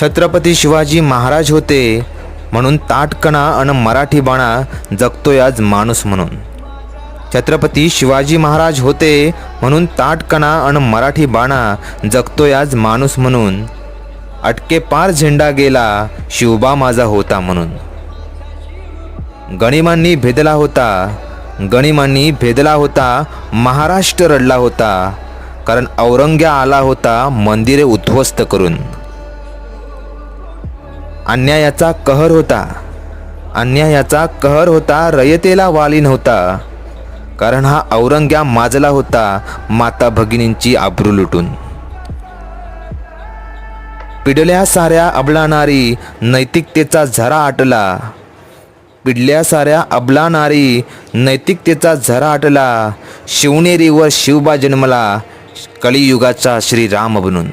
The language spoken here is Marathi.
छत्रपती शिवाजी महाराज होते म्हणून ताटकणा आणि मराठी बाणा जगतोय आज माणूस म्हणून. छत्रपती शिवाजी महाराज होते म्हणून ताटकणा आणि मराठी बाणा जगतोय आज माणूस म्हणून. अटके पार झेंडा गेला शिवबा माझा होता म्हणून. गणिमांनी भेदला होता गणिमांनी भेदला होता महाराष्ट्र रडला होता कारण औरंग्या आला होता मंदिरे उद्ध्वस्त करून. अन्यायाचा कहर होता. अन्यायाचा कहर होता रयतेला वाली नव्हता. कारण हा औरंग्या माजला होता माता भगिनींची आबरू लुटून. पिडल्या साऱ्या अबला नारी नैतिकतेचा झरा आटला. पिडल्या साऱ्या अबला नारी नैतिकतेचा झरा आटला. शिवनेरीवर शिवबा जन्मला कलियुगाचा श्रीराम बनून.